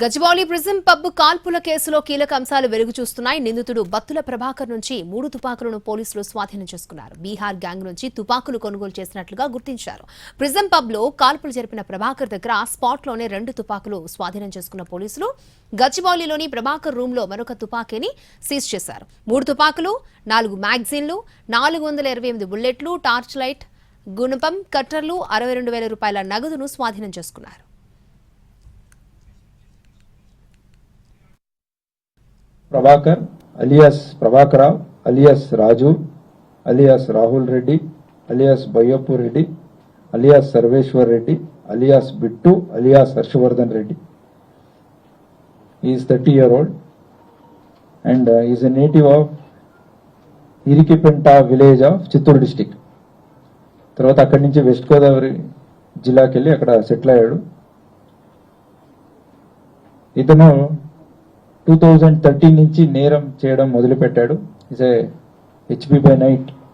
గజవాలి prism pub కాల్పుల కేసులో కీలక అంశాలు వెలుగు చూస్తున్నాయి నిందితుడు బత్తుల ప్రభాకర్ నుంచి మూడు తుపాకులను పోలీసులు స్వాధీనం చేసుకున్నారు. బీహార్ గ్యాంగ్ నుంచి తుపాకులు కొనుగోలు చేసినట్లుగా గుర్తించారు. ప్రిజం పబ్లో కాల్పులు జరిపిన ప్రభాకర్ దగ్గర స్పాట్లోనే రెండు తుపాకులు స్వాధీనం చేసుకున్న పోలీసులు గచ్చిబౌలిలోని ప్రభాకర్ రూమ్లో మరొక తుపాకీని సీజ్ చేశారు. మూడు తుపాకులు నాలుగు మ్యాగజైన్లు నాలుగు వందల ఇరవై ఎనిమిది బుల్లెట్లు టార్చ్ లైట్ గుణపం కట్టర్లు అరవై రెండు వేల రూపాయల నగదును స్వాధీనం చేసుకున్నారు. Prabhakar alias Prabhakarrao alias Raju alias Rahul Reddy alias Bayyappu Reddy alias Sarveshwar Reddy alias Bittu alias Harshavardhan Reddy. Is thirty year old and is a native of Irikipenta village of Chittoor district తర్వాత అక్కడి నుంచి west Godavari జిల్లాకి వెళ్ళి అక్కడ settle అయ్యాడు. ఇతను two thousand thirteen నుంచి నేరం చేయడం మొదలుపెట్టాడు. Is a HB by night